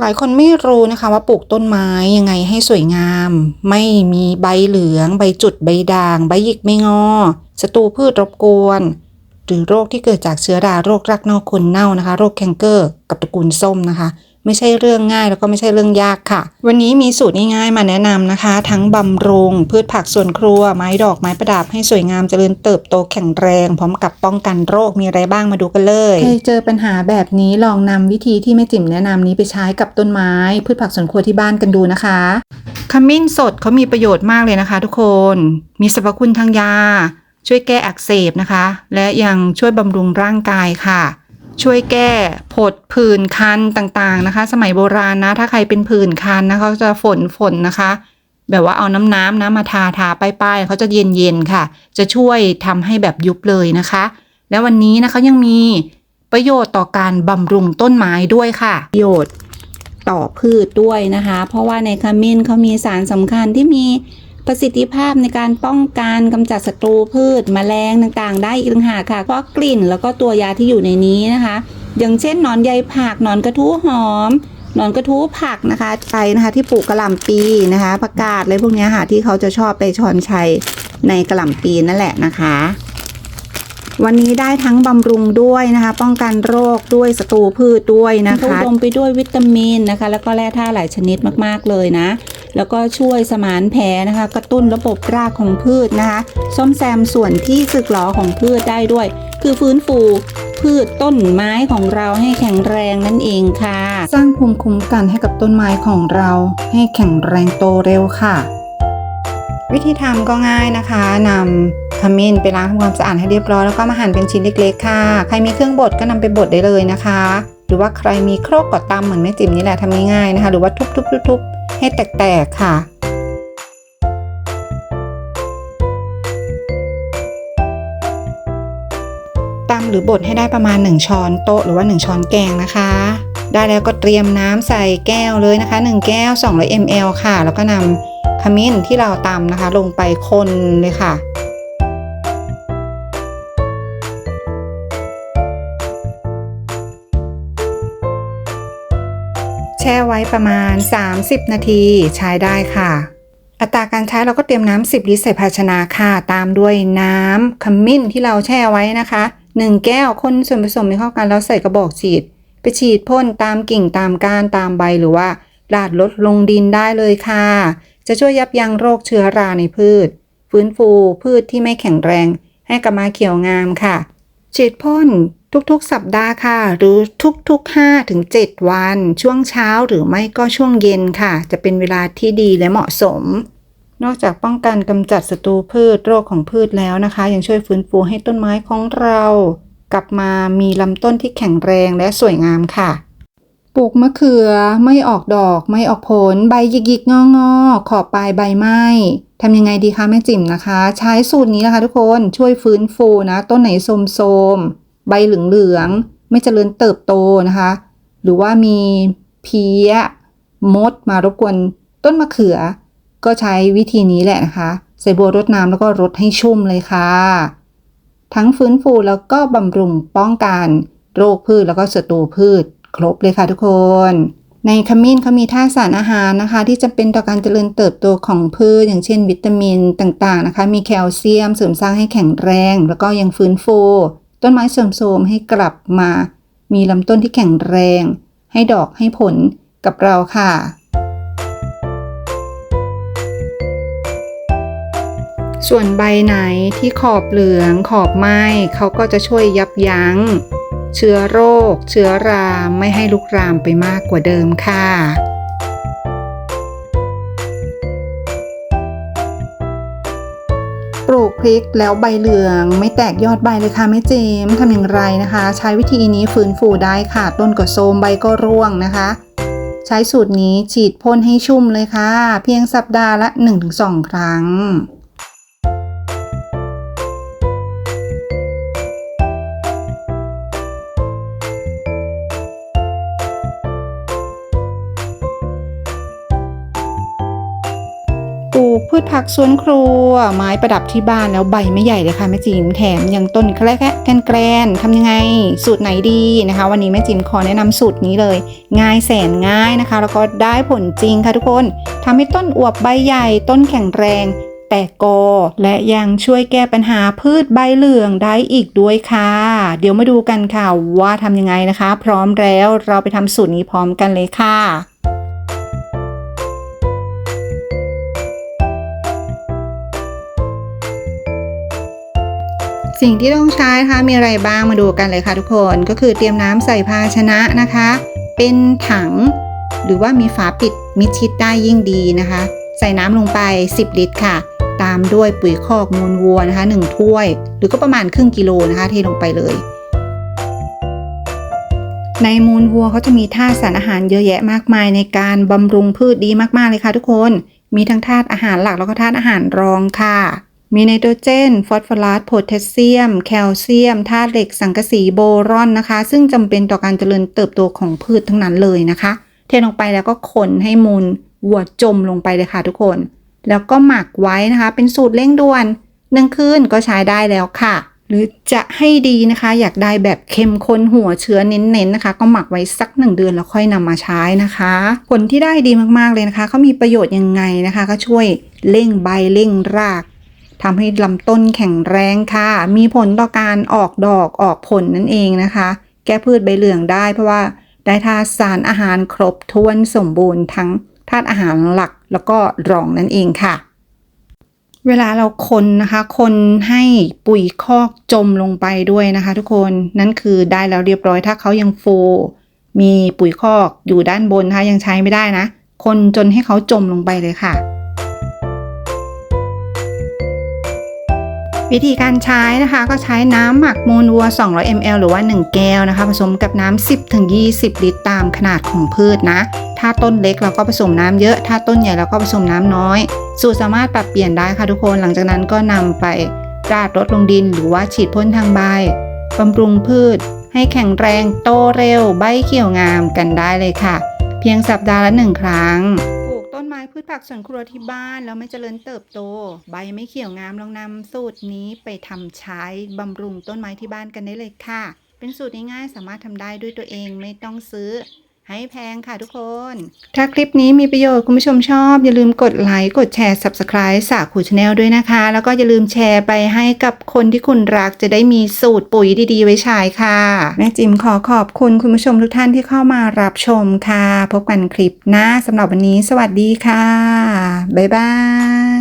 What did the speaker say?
หลายคนไม่รู้นะคะว่าปลูกต้นไม้ยังไงให้สวยงาม ไม่มีใบเหลือง ใบจุดใบด่าง ใบหยิกไม่งอศัตรูพืชรบกวน หรือโรคที่เกิดจากเชื้อราโรครักนอกคนเน่านะคะ โรคแคนเกอร์ กับตระกูลส้มนะคะ ไม่ใช่เรื่องง่ายแล้วก็ไม่ใช่เรื่องยากค่ะ วันนี้มีสูตรง่ายๆมาแนะนำนะคะ ทั้งบำรุง พืชผักสวนครัว ไม้ดอกไม้ประดับให้สวยงามเจริญเติบโตแข็งแรง พร้อมกับป้องกันโรคมีอะไรบ้างมาดูกันเลยใครเจอปัญหาแบบนี้ลองนำวิธีที่แม่จิ๋มแนะนำนี้ไปใช้กับต้นไม้ พืชผักสวนครัวที่บ้านกันดูนะคะขมิ้นสดเขามีประโยชน์มากเลยนะคะ ทุกคนมีสรรพคุณทางยา ช่วยแก้อักเสบนะคะ และยังช่วยบำรุงร่างกายค่ะ ช่วยแก้ผดผื่นคันต่างๆนะคะ สมัยโบราณนะ ถ้าใครเป็นผื่นคันนะเขาจะฝนฝนนะคะ แบบว่าเอาน้ำน้ำน้ำมาทาทาป้ายๆเขาจะเย็นเย็นๆค่ะ จะช่วยทำให้แบบยุบเลยนะคะ แล้ววันนี้นะคะยังมีประโยชน์ต่อการบำรุงต้นไม้ด้วยค่ะ ประโยชน์ต่อพืชด้วยนะคะ เพราะว่าในขมิ้นเขามีสารสำคัญที่มี ประสิทธิภาพในการป้องกันกำจัดศัตรูพืชแมลงต่างๆ ได้อีกต่างหากค่ะเพราะกลิ่นแล้วก็ตัวยาที่อยู่ในนี้นะคะ อย่างเช่นหนอนใยผักหนอนกระทู้หอมหนอนกระทู้ผักนะคะใช้นะคะที่ปลูกกระหล่ำปีนะคะผักกาดอะไรพวกนี้ค่ะที่เขาจะชอบไปช้อนชัยในกระหล่ำปีนั่นแหละนะคะ วันนี้ได้ทั้งบำรุงด้วยนะคะ ป้องกันโรคด้วยศัตรูพืชด้วยนะคะอุดมไปด้วยวิตามินนะคะ แล้วก็แร่ธาตุหลายชนิดมากๆเลยนะ แล้วก็ช่วยสมานแผลนะคะ กระตุ้นระบบรากของพืชนะคะซ่อมแซมส่วนที่สึกหรอของพืชได้ด้วย คือฟื้นฟูพืชต้นไม้ของเราให้แข็งแรงนั่นเองค่ะ สร้างภูมิคุ้มกันให้กับต้นไม้ของเราให้แข็งแรงโตเร็วค่ะ วิธีทำก็ง่ายนะคะนำขมิ้นไปล้างทำความสะอาดให้เรียบร้อยแล้วก็มาหั่นเป็นชิ้นเล็กๆ ค่ะ ใครมีเครื่องบดก็นำไปบดได้เลยนะคะ หรือว่าใครมีครกก็ตำเหมือนแม่จิ๋มนี่แหละทำง่ายๆนะคะ หรือว่าทุบๆๆ ให้แตกๆค่ะ ตำหรือบดให้ได้ประมาณ 1 ช้อนโต๊ะหรือว่า 1 ช้อนแกงนะคะ ได้แล้วก็เตรียมน้ำใส่แก้วเลยนะคะ 1 แก้ว 200 ml ค่ะ แล้วก็นำขมิ้นที่เราตำนะคะ ลงไปคนเลยค่ะ แช่ไว้ประมาณ 30 นาทีใช้ได้ค่ะ อัตราการใช้เราก็เตรียมน้ำ10 ลิตรใส่ภาชนะค่ะ ตามด้วยน้ำขมิ้นที่เราแช่ไว้นะคะ 1 แก้วคนส่วนผสมให้เข้ากันแล้วใส่กระบอกฉีด ไปฉีดพ่นตามกิ่งตามก้านตามใบหรือว่าลาดลดลงดินได้เลยค่ะ จะช่วยยับยั้งโรคเชื้อราในพืช ฟื้นฟูพืชที่ไม่แข็งแรง ให้กลับมาเขียวงามค่ะ ฉีดพ่น ทุกๆ สัปดาห์ค่ะ หรือทุกๆ5ถึง7วัน ช่วงเช้าหรือไม่ก็ช่วงเย็นค่ะ จะเป็นเวลาที่ดีและเหมาะสม นอกจากป้องกันกำจัดศัตรูพืชโรคของพืชแล้วนะคะ ยังช่วยฟื้นฟูให้ต้นไม้ของเรา กลับมามีลำต้นที่แข็งแรงและสวยงามค่ะปลูกมะเขือไม่ออกดอกไม่ออกผล ใบหยิกๆงองอๆขอบปลายใบไหม้ทำยังไงดีคะแม่จิ๋มนะคะ ใช้สูตรนี้นะคะ ทุกคนช่วยฟื้นฟูนะ ต้นไหนโทรมๆ ใบเหลืองๆ ไม่เจริญเติบโตนะคะ หรือว่ามีเพี้ยมดมารบกวนต้นมะเขือ ก็ใช้วิธีนี้แหละนะคะ ใส่บัวรดน้ำแล้วก็รดให้ชุ่มเลยค่ะ ทั้งฟื้นฟูแล้วก็บำรุงป้องกันโรคพืชแล้วก็ศัตรูพืช ครบเลยค่ะทุกคน ในขมิ้นเขามีธาตุสารอาหารนะคะ ที่จำเป็นต่อการเจริญเติบโตของพืช อย่างเช่น วิตามินต่างๆนะคะ มีแคลเซียมเสริมสร้างให้แข็งแรง แล้วก็ยังฟื้นฟู ต้นไม้เสริมโทรมให้กลับมา มีลำต้นที่แข็งแรง ให้ดอกให้ผลกับเราค่ะ ส่วนใบไหนที่ขอบเหลืองขอบไหม้เขาก็จะช่วยยับยั้ง เชื้อโรค เชื้อราไม่ให้ลุกรามไปมากกว่าเดิมค่ะ พริกแล้วใบเหลือง ไม่แตกยอดใบเลยค่ะแม่เจมทำอย่างไรนะคะ ใช้วิธีนี้ฟื้นฟูได้ค่ะ ต้นก็โทมใบก็ร่วงนะคะ ใช้สูตรนี้ฉีดพ่นให้ชุ่มเลยค่ะ เพียงสัปดาห์ละ 1-2 ครั้ง กพืชผักสวนครัว ไม้ประดับที่บ้านแล้วใบไม่ใหญ่เลยค่ะแม่จิมแถมยังต้นแคละแคะแกนแกรนทำยังไง สูตรไหนดีนะคะ วันนี้แม่จิมขอแนะนำสูตรนี้เลย ง่ายแสนง่ายนะคะ แล้วก็ได้ผลจริงค่ะทุกคนทำให้ต้นอวบใบใหญ่ ต้นแข็งแรงแต่กอและยังช่วยแก้ปัญหาพืชใบเหลืองได้อีกด้วยค่ะ เดี๋ยวมาดูกันค่ะว่าทำยังไงนะคะ พร้อมแล้วเราไปทำสูตรนี้พร้อมกันเลยค่ะ สิ่งที่ต้องใช้นะคะมีอะไรบ้างมาดูกันเลยค่ะทุกคนก็คือเตรียมน้ำใส่ภาชนะนะคะ เป็นถัง หรือว่ามีฝาปิดมิดชิดได้ยิ่งดีนะคะ ใส่น้ำลงไป 10 ลิตรค่ะ ตามด้วยปุ๋ยคอกมูลวัวนะคะ 1 ถ้วย หรือก็ประมาณครึ่งกิโลนะคะ เทลงไปเลย ในมูลวัวเขาจะมีธาตุสารอาหารเยอะแยะมากมายในการบำรุงพืชดีมากๆเลยค่ะทุกคน มีทั้งธาตุอาหารหลักแล้วก็ธาตุอาหารรองค่ะ มีไนโตรเจน ฟอสฟอรัส โพแทสเซียม แคลเซียม ธาตุเหล็ก สังกะสีโบรอนนะคะ ซึ่งจำเป็นต่อการเจริญเติบโตของพืชทั้งนั้นเลยนะคะ เทลงไปแล้วก็คนให้มูลวัวจมลงไปเลยค่ะทุกคน แล้วก็หมักไว้นะคะ เป็นสูตรเร่งด่วนหนึ่งคืนก็ใช้ได้แล้วค่ะ หรือจะให้ดีนะคะ อยากได้แบบเข้มข้นหัวเชื้อเน้นๆนะคะ ก็หมักไว้สักหนึ่งเดือนแล้วค่อยนำมาใช้นะคะ ผลที่ได้ดีมากๆเลยนะคะเขามีประโยชน์ยังไงนะคะ ก็ช่วยเร่งใบเร่งราก ทำให้ลำต้นแข็งแรงค่ะ มีผลต่อการออกดอกออกผลนั่นเองนะคะ แก้พืชใบเหลืองได้เพราะว่าได้ธาตุสารอาหารครบถ้วนสมบูรณ์ทั้งธาตุอาหารหลักแล้วก็รองนั่นเองค่ะ เวลาเราคนนะคะ คนให้ปุ๋ยคอกจมลงไปด้วยนะคะ ทุกคนนั่นคือได้แล้วเรียบร้อยถ้าเขายังฟูมีปุ๋ยคอกอยู่ด้านบนนะคะยังใช้ไม่ได้นะ คนจนให้เขาจมลงไปเลยค่ะ วิธีการใช้นะคะก็ใช้น้ำหมักมูลวัว 200 ml หรือว่า 1 แก้วนะคะ ผสมกับน้ำ 10-20 ลิตรตามขนาดของพืชนะ ถ้าต้นเล็กเราก็ผสมน้ำเยอะ ถ้าต้นใหญ่เราก็ผสมน้ำน้อย สูตรสามารถปรับเปลี่ยนได้ค่ะทุกคน หลังจากนั้นก็นำไปราดรดลงดินหรือว่าฉีดพ่นทางใบบำรุงพืช ให้แข็งแรงโตเร็ว ใบเขียวงามกันได้เลยค่ะ เพียงสัปดาห์ละหนึ่งครั้ง ไม้พืชผักสวนครัวที่บ้านแล้วไม่เจริญเติบโต ใบไม่เขียวงามลองนำสูตรนี้ไปทำใช้บำรุงต้นไม้ที่บ้านกันได้เลยค่ะ เป็นสูตรง่ายๆสามารถทำได้ด้วยตัวเองไม่ต้องซื้อ ให้แพงค่ะทุกคน ถ้าคลิปนี้มีประโยชน์คุณผู้ชมชอบ อย่าลืมกดไลค์กดแชร์ Subscribe สาคูชาแนลด้วยนะคะ แล้วก็อย่าลืมแชร์ไปให้กับคนที่คุณรักจะได้มีสูตรปุ๋ยดีๆ ไว้ใช้ค่ะ แม่จิมขอขอบคุณคุณผู้ชมทุกท่านที่เข้ามารับชมค่ะ พบกันคลิปหน้าสำหรับวันนี้ สวัสดีค่ะ บ๊ายบาย